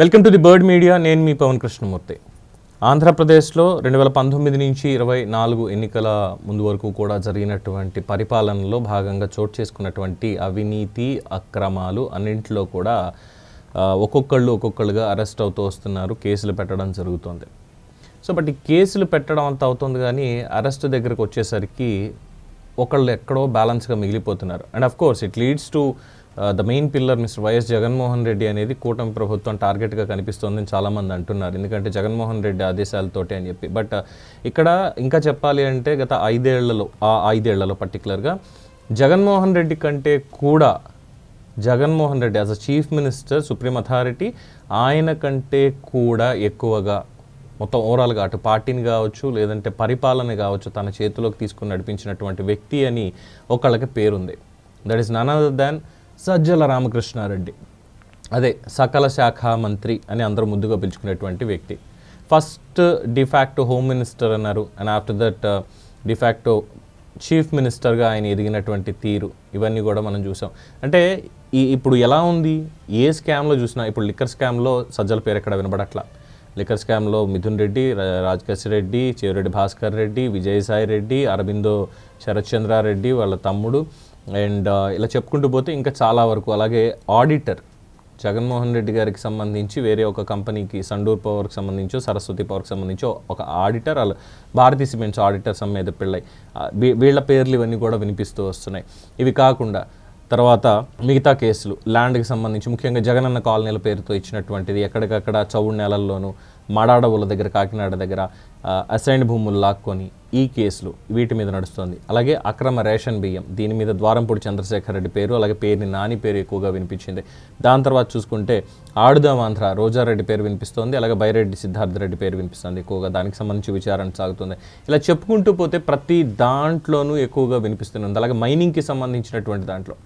Welcome to the bird media. నేను మీ పవన్ కృష్ణమూర్తి. ఆంధ్రప్రదేశ్లో రెండు వేల పంతొమ్మిది నుంచి ఇరవై నాలుగు ఎన్నికల ముందు వరకు కూడా జరిగినటువంటి పరిపాలనలో భాగంగా చోటు చేసుకున్నటువంటి అవినీతి అక్రమాలు అన్నింటిలో కూడా ఒక్కొక్కళ్ళు ఒక్కొక్కళ్ళుగా అరెస్ట్ అవుతూ వస్తున్నారు కేసులు పెట్టడం జరుగుతుంది. సో బట్ ఈ కేసులు పెట్టడం అంత అవుతుంది కానీ అరెస్ట్ దగ్గరకు వచ్చేసరికి ఒకళ్ళు ఎక్కడో బ్యాలెన్స్గా మిగిలిపోతున్నారు. And of course it leads to the main pillar mister Y S Jaganmohan Reddy అనేది కూటమి ప్రభుత్వం టార్గెట్గా కనిపిస్తోందని చాలామంది అంటున్నారు. ఎందుకంటే జగన్మోహన్ రెడ్డి ఆదేశాలతోటి అని చెప్పి. బట్ uh, ఇక్కడ ఇంకా చెప్పాలి అంటే గత ఐదేళ్ళలో ఆ ఐదేళ్ళలో పర్టికులర్గా జగన్మోహన్ రెడ్డి కంటే కూడా Jaganmohan Reddy as a chief minister supreme authority ఆయన కంటే కూడా ఎక్కువగా మొత్తం ఓవరాల్గా అటు పార్టీని కావచ్చు లేదంటే పరిపాలన కావచ్చు తన చేతిలోకి తీసుకుని నడిపించినటువంటి వ్యక్తి అని ఒకళ్ళకి పేరుంది. That is none other than Sajjala Ramakrishna Reddy. అదే సకల శాఖ మంత్రి అని అందరూ ముద్దుగా పిలుచుకునేటువంటి వ్యక్తి. First de facto home minister అన్నారు. And after that de facto chief మినిస్టర్గా ఆయన ఎదిగినటువంటి తీరు. ఇవన్నీ కూడా మనం చూసాం. అంటే ఈ ఇప్పుడు ఎలా ఉంది? ఏ స్కామ్లో చూసినా ఇప్పుడు లిక్కర్ స్కామ్లో సజ్జల పేరు ఎక్కడ వినబడట్లా? లిక్కర్ స్కామ్లో మిథున్ రెడ్డి రా- రాజకేశ్ రెడ్డి చేరెడ్డి భాస్కర్ రెడ్డి విజయసాయి రెడ్డి అరవిందో శరత్ చంద్రారెడ్డి వాళ్ళ తమ్ముడు. అండ్ ఇలా చెప్పుకుంటూ పోతే ఇంకా చాలా వరకు. అలాగే ఆడిటర్ జగన్మోహన్ రెడ్డి గారికి సంబంధించి వేరే ఒక కంపెనీకి సండూర్ పవర్కి సంబంధించో సరస్వతి పవర్కి సంబంధించో ఒక ఆడిటర్ అలా భారతీ సిమెంట్స్ ఆడిటర్ సమ్మేద పిళ్ళై వీళ్ళ పేర్లు ఇవన్నీ కూడా వినిపిస్తూ వస్తున్నాయి. ఇవి కాకుండా తర్వాత మిగతా కేసులు ల్యాండ్కి సంబంధించి ముఖ్యంగా జగనన్న కాలనీల పేరుతో ఇచ్చినటువంటిది ఎక్కడికక్కడ చౌడు నేలల్లోనూ మడాడవుల దగ్గర కాకినాడ దగ్గర అసైన్డ్ భూములు లాక్కొని ఈ కేసులు వీటి మీద నడుస్తుంది. అలాగే అక్రమ రేషన్ బియ్యం దీని మీద ద్వారంపూడి చంద్రశేఖర్ రెడ్డి పేరు అలాగే పేరుని నాని పేరు ఎక్కువగా వినిపించింది. దాని తర్వాత చూసుకుంటే ఆడుదాం ఆంధ్ర రోజారెడ్డి పేరు వినిపిస్తోంది అలాగే బైరెడ్డి సిద్ధార్థ రెడ్డి పేరు వినిపిస్తుంది ఎక్కువగా. దానికి సంబంధించి విచారణ సాగుతుంది. ఇలా చెప్పుకుంటూ పోతే ప్రతి దాంట్లోనూ ఎక్కువగా వినిపిస్తుంది అలాగే మైనింగ్కి సంబంధించినటువంటి దాంట్లో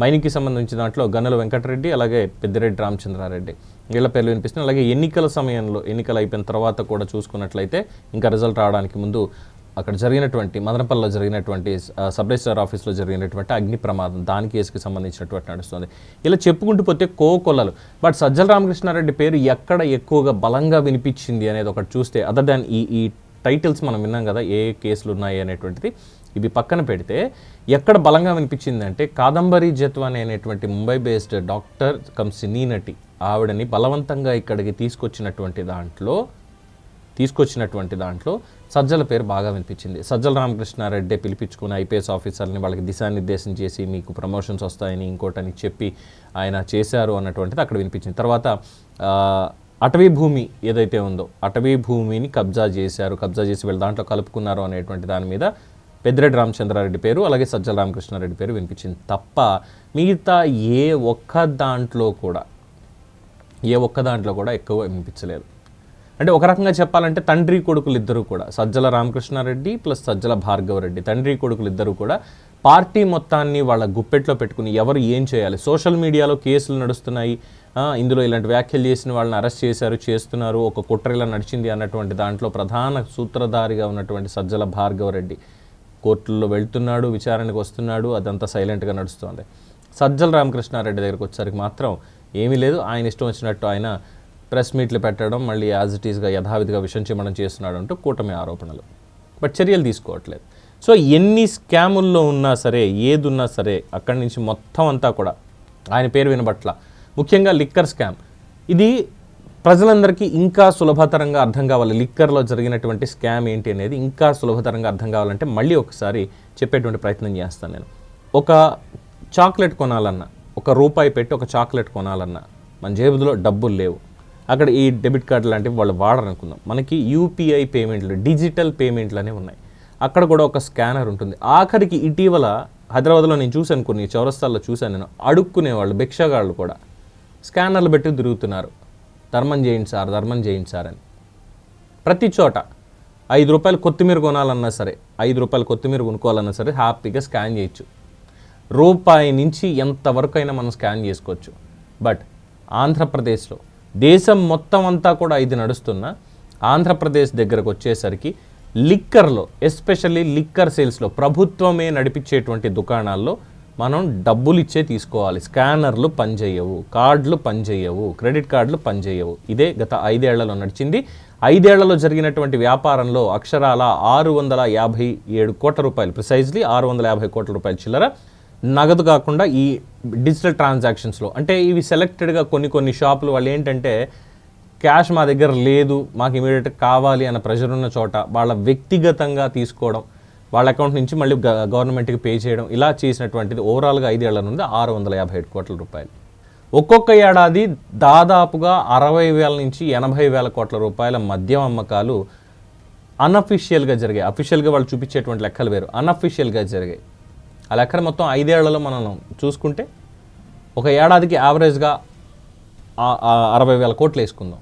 మైనింగ్కి సంబంధించిన దాంట్లో గన్నెల వెంకటరెడ్డి అలాగే పెద్దిరెడ్డి రామచంద్రారెడ్డి. వీళ్ళ పేర్లు వినిపిస్తున్నాయి. అలాగే ఎన్నికల సమయంలో ఎన్నికలు అయిపోయిన తర్వాత కూడా చూసుకున్నట్లయితే ఇంకా రిజల్ట్ రావడానికి ముందు అక్కడ జరిగినటువంటి మదనపల్లిలో జరిగినటువంటి సబ్ రిజిస్టర్ ఆఫీస్లో జరిగినటువంటి అగ్ని ప్రమాదం దాని కేసుకి సంబంధించినటువంటి నడుస్తుంది. ఇలా చెప్పుకుంటూ పోతే కోకొల్లలు బట్ సజ్జల రామకృష్ణారెడ్డి పేరు ఎక్కడ ఎక్కువగా బలంగా వినిపించింది అనేది ఒకటి చూస్తే అదర్ దాన్ ఈ ఈ టైటిల్స్ మనం విన్నాం కదా ఏ కేసులు ఉన్నాయి అనేటువంటిది ఇవి పక్కన పెడితే ఎక్కడ బలంగా వినిపించిందంటే కాదంబరి జత్వాని అనేటువంటి Mumbai based doctor cum cine నటి ఆవిడని బలవంతంగా ఇక్కడికి తీసుకొచ్చినటువంటి దాంట్లో తీసుకొచ్చినటువంటి దాంట్లో సజ్జల పేరు బాగా వినిపించింది. సజ్జల రామకృష్ణారెడ్డి పిలిపించుకుని ఐపీఎస్ ఆఫీసర్ని వాళ్ళకి దిశానిర్దేశం చేసి మీకు ప్రమోషన్స్ వస్తాయని ఇంకోటని చెప్పి ఆయన చేశారు అన్నటువంటిది అక్కడ వినిపించింది. తర్వాత అటవీ భూమి ఏదైతే ఉందో అటవీ భూమిని కబ్జా చేశారు. కబ్జా చేసి వీళ్ళు దాంట్లో కలుపుకున్నారు అనేటువంటి దాని మీద పెద్దిరెడ్డి రామచంద్రారెడ్డి పేరు అలాగే సజ్జల రామకృష్ణారెడ్డి పేరు వినిపించింది. తప్ప మిగతా ఏ ఒక్క దాంట్లో కూడా ఏ ఒక్క దాంట్లో కూడా ఎక్కువ వినిపించలేదు. అంటే ఒక రకంగా చెప్పాలంటే తండ్రి కొడుకులు ఇద్దరు కూడా సజ్జల రామకృష్ణారెడ్డి ప్లస్ సజ్జల భార్గవరెడ్డి తండ్రి కొడుకులు ఇద్దరు కూడా పార్టీ మొత్తాన్ని వాళ్ళ గుప్పెట్లో పెట్టుకుని ఎవరు ఏం చేయాలి? సోషల్ మీడియాలో కేసులు నడుస్తున్నాయి. ఇందులో ఇలాంటి వ్యాఖ్యలు చేసిన వాళ్ళని అరెస్ట్ చేశారు చేస్తున్నారు. ఒక కుట్ర ఇలా నడిచింది అన్నటువంటి దాంట్లో ప్రధాన సూత్రధారిగా ఉన్నటువంటి సజ్జల భార్గవరెడ్డి కోర్టుల్లో వెళ్తున్నాడు విచారణకు వస్తున్నాడు అదంతా సైలెంట్గా నడుస్తుంది. సజ్జల రామకృష్ణారెడ్డి దగ్గరికి వచ్చేసరికి మాత్రం ఏమీ లేదు. ఆయన ఇష్టం వచ్చినట్టు ఆయన ప్రెస్ మీట్లు పెట్టడం మళ్ళీ యాజ్ ఇట్ ఈస్గా యథావిధిగా విషయం చిమ్మడం చేస్తున్నాడు అంటూ కూటమి ఆరోపణలు. బట్ చర్యలు తీసుకోవట్లేదు. సో ఎన్ని స్కాముల్లో ఉన్నా సరే ఏది ఉన్నా సరే అక్కడి నుంచి మొత్తం అంతా కూడా ఆయన పేరు వినబట్ల. ముఖ్యంగా లిక్కర్ స్కామ్. ఇది ప్రజలందరికీ ఇంకా సులభతరంగా అర్థం కావాలి. లిక్కర్లో జరిగినటువంటి స్కామ్ ఏంటి అనేది ఇంకా సులభతరంగా అర్థం కావాలంటే మళ్ళీ ఒకసారి చెప్పేటువంటి ప్రయత్నం చేస్తాను నేను. ఒక చాక్లెట్ కొనాలన్నా ఒక రూపాయి పెట్టి ఒక చాక్లెట్ కొనాలన్నా మన జేబులో డబ్బులు లేవు. అక్కడ ఈ డెబిట్ కార్డు లాంటివి వాళ్ళు వాడరనుకుందాం. మనకి యూపీఐ పేమెంట్లు డిజిటల్ పేమెంట్లు అనేవి ఉన్నాయి. అక్కడ కూడా ఒక స్కానర్ ఉంటుంది. ఆఖరికి ఇటీవల హైదరాబాద్లో నేను చూశాను కొన్ని చౌరస్తాల్లో చూశాను నేను. అడుక్కునే వాళ్ళు భిక్షగాళ్ళు కూడా. స్కానర్లు పెట్టి తిరుగుతున్నారు. ధర్మం చేయండి సార్ ధర్మం చేయండి సార్ అని. ప్రతి చోట ఐదు రూపాయలు కొత్తిమీర కొనాలన్నా సరే ఐదు రూపాయలు కొత్తిమీర కొనుక్కోవాలన్నా సరే హ్యాపీగా స్కాన్ చేయొచ్చు. రూపాయి నుంచి ఎంతవరకు అయినా మనం స్కాన్ చేసుకోవచ్చు. బట్ ఆంధ్రప్రదేశ్లో దేశం మొత్తం అంతా కూడా ఇది నడుస్తున్న ఆంధ్రప్రదేశ్ దగ్గరకు వచ్చేసరికి లిక్కర్లో ఎస్పెషల్లీ లిక్కర్ సేల్స్లో ప్రభుత్వమే నడిపించేటువంటి దుకాణాల్లో మనం డబ్బులు ఇచ్చే తీసుకోవాలి. స్కానర్లు పనిచేయవు. కార్డులు పనిచేయవు. క్రెడిట్ కార్డులు పనిచేయవు. ఇదే గత ఐదేళ్ళలో నడిచింది. ఐదేళ్ళలో జరిగినటువంటి వ్యాపారంలో అక్షరాల ఆరు వందల యాభై ఏడు కోట్ల రూపాయలు ప్రిసైజ్లీ ఆరు వందల యాభై కోట్ల రూపాయల చిల్లర. నగదు కాకుండా ఈ డిజిటల్ ట్రాన్సాక్షన్స్లో అంటే ఇవి సెలెక్టెడ్గా కొన్ని కొన్ని షాపులు వాళ్ళు ఏంటంటే క్యాష్ మా దగ్గర లేదు మాకు ఇమీడియట్ కావాలి అన్న ప్రెషర్ ఉన్న చోట వాళ్ళ వ్యక్తిగతంగా తీసుకోవడం. వాళ్ళ అకౌంట్ నుంచి మళ్ళీ గవర్నమెంట్కి పే చేయడం ఇలా చేసినటువంటిది ఓవరాల్గా ఐదేళ్ళ నుండి ఆరు వందల యాభై ఏడు కోట్ల రూపాయలు. ఒక్కొక్క ఏడాది దాదాపుగా అరవై వేల నుంచి ఎనభై వేల కోట్ల రూపాయల మద్యం అమ్మకాలు అన్అఫీషియల్గా జరిగాయి. అఫీషియల్గా వాళ్ళు చూపించేటువంటి లెక్కలు వేరు. అన్అఫీషియల్గా జరిగాయి. ఆ లెక్కలు మొత్తం ఐదేళ్ళలో మనం చూసుకుంటే ఒక ఏడాదికి యావరేజ్గా అరవై వేల కోట్లు వేసుకుందాం.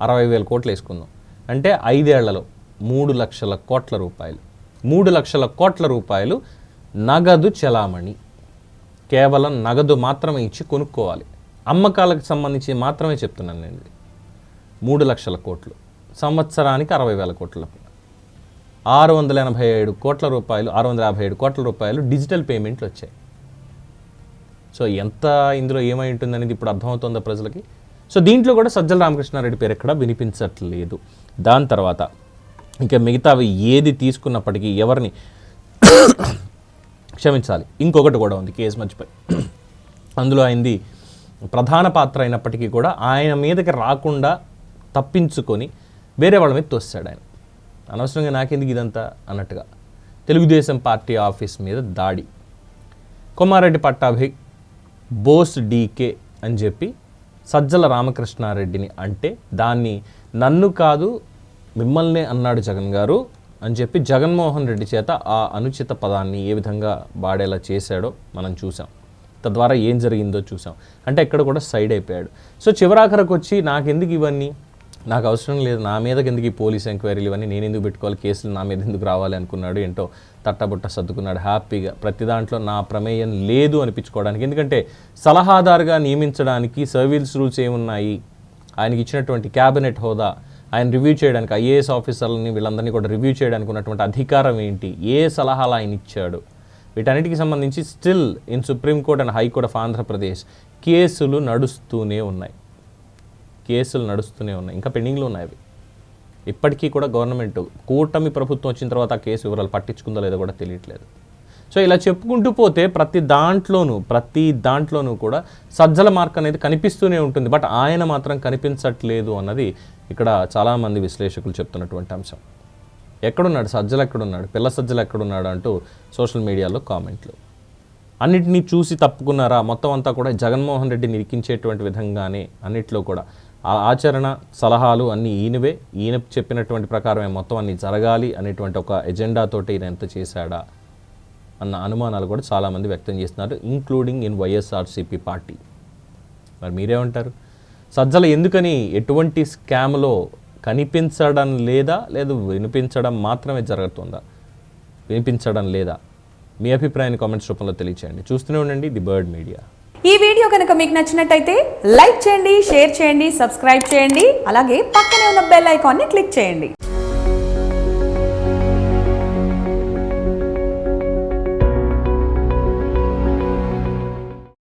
అరవై వేల కోట్లు వేసుకుందాం. అంటే ఐదేళ్ళలో మూడు లక్షల కోట్ల రూపాయలు. మూడు లక్షల కోట్ల రూపాయలు నగదు చలామణి. కేవలం నగదు మాత్రమే ఇచ్చి కొనుక్కోవాలి. అమ్మకాలకు సంబంధించి మాత్రమే చెప్తున్నాను నేను మూడు లక్షల కోట్లు. సంవత్సరానికి అరవై వేల కోట్ల ఆరు వందల ఎనభై ఏడు కోట్ల రూపాయలు ఆరు వందల యాభై ఏడు కోట్ల రూపాయలు డిజిటల్ పేమెంట్లు వచ్చాయి. సో ఎంత ఇందులో ఏమై ఉంటుందనేది ఇప్పుడు అర్థమవుతుందో ప్రజలకి? సో దీంట్లో కూడా సజ్జల రామకృష్ణారెడ్డి పేరు ఎక్కడ వినిపించట్లేదు. దాని తర్వాత ఇంకా మిగతావి ఏది తీసుకున్నప్పటికీ ఎవరిని క్షమించాలి. ఇంకొకటి కూడా ఉంది కేసు మర్చిపోయి. అందులో అయింది ప్రధాన పాత్ర అయినప్పటికీ కూడా ఆయన మీదకి రాకుండా తప్పించుకొని వేరే వాళ్ళ మీద తోస్తాడు ఆయన. అనవసరంగా నాకెందుకు ఇదంతా అన్నట్టుగా. తెలుగుదేశం పార్టీ ఆఫీస్ మీద దాడి. కొమారెడ్డి పట్టాభి బోస్ డీకే అని చెప్పి సజ్జల రామకృష్ణారెడ్డిని అంటే దాన్ని నన్ను కాదు మిమ్మల్నే అన్నాడు జగన్ గారు అని చెప్పి జగన్మోహన్ రెడ్డి చేత ఆ అనుచిత పదాన్ని ఏ విధంగా వాడేలా చేశాడో మనం చూసాం. తద్వారా ఏం జరిగిందో చూసాం. అంటే ఎక్కడ కూడా సైడ్ అయిపోయాడు. సో చివరాఖరకు వచ్చి నాకెందుకు ఇవన్నీ? నాకు అవసరం లేదు. నా మీదకి ఎందుకు ఈ పోలీస్ ఎంక్వైరీలు ఇవన్నీ? నేను ఎందుకు పెట్టుకోవాలి? కేసులు నా మీద ఎందుకు రావాలి అనుకున్నాడు? ఏంటో తట్టబుట్ట సర్దుకున్నాడు. హ్యాపీగా ప్రతి దాంట్లో నా ప్రమేయం లేదు అనిపించుకోవడానికి. ఎందుకంటే సలహాదారుగా నియమించడానికి సర్వీస్ రూల్స్ ఏమున్నాయి? ఆయనకి ఇచ్చినటువంటి క్యాబినెట్ హోదా ఆయన రివ్యూ చేయడానికి ఐఏఎస్ ఆఫీసర్లని వీళ్ళందరినీ కూడా రివ్యూ చేయడానికి ఉన్నటువంటి అధికారం ఏంటి? ఏ సలహాలు ఆయన ఇచ్చాడు? వీటన్నిటికి సంబంధించి still in supreme court and high court of Andhra Pradesh కేసులు నడుస్తూనే ఉన్నాయి. కేసులు నడుస్తూనే ఉన్నాయి. ఇంకా పెండింగ్లో ఉన్నాయి అవి. ఇప్పటికీ కూడా గవర్నమెంట్ కూటమి ప్రభుత్వం వచ్చిన తర్వాత ఆ కేసు వివరాలు పట్టించుకుందో లేదో కూడా తెలియట్లేదు. సో ఇలా చెప్పుకుంటూ పోతే ప్రతి దాంట్లోనూ ప్రతి దాంట్లోనూ కూడా సజ్జల మార్క్ అనేది కనిపిస్తూనే ఉంటుంది. బట్ ఆయన మాత్రం కనిపించట్లేదు అన్నది ఇక్కడ చాలామంది విశ్లేషకులు చెప్తున్నటువంటి అంశం. ఎక్కడున్నాడు? సజ్జలు ఎక్కడున్నాడు? పిల్ల సజ్జలు ఎక్కడున్నాడు అంటూ సోషల్ మీడియాలో కామెంట్లు. అన్నిటినీ చూసి తప్పుకున్నారా? మొత్తం అంతా కూడా జగన్మోహన్ రెడ్డిని నిరికించేటువంటి విధంగానే అన్నిట్లో కూడా. ఆ ఆచరణ సలహాలు అన్నీ ఈయనవే. ఈయన చెప్పినటువంటి ప్రకారమే మొత్తం అన్నీ జరగాలి అనేటువంటి ఒక ఎజెండాతోటి ఈయన ఎంత చేశాడా అన్న అనుమానాలు కూడా చాలామంది వ్యక్తం చేస్తున్నారు ఇంక్లూడింగ్ ఇన్ వైఎస్ఆర్సీపీ పార్టీ. మరి మీరేమంటారు? సజ్జల ఎందుకని ఎటువంటి స్కామ్లో కనిపించడం లేదా లేదు వినిపించడం మాత్రమే జరుగుతుందా? వినిపించడం లేదా? మీ అభిప్రాయాన్ని కామెంట్స్ రూపంలో తెలియచేయండి. చూస్తూనే ఉండండి ది బర్డ్ మీడియా. ఈ వీడియో కనుక మీకు నచ్చినట్టయితే లైక్ చేయండి షేర్ చేయండి సబ్స్క్రైబ్ చేయండి అలాగే పక్కనే ఉన్న బెల్ ఐకాన్ని క్లిక్ చేయండి.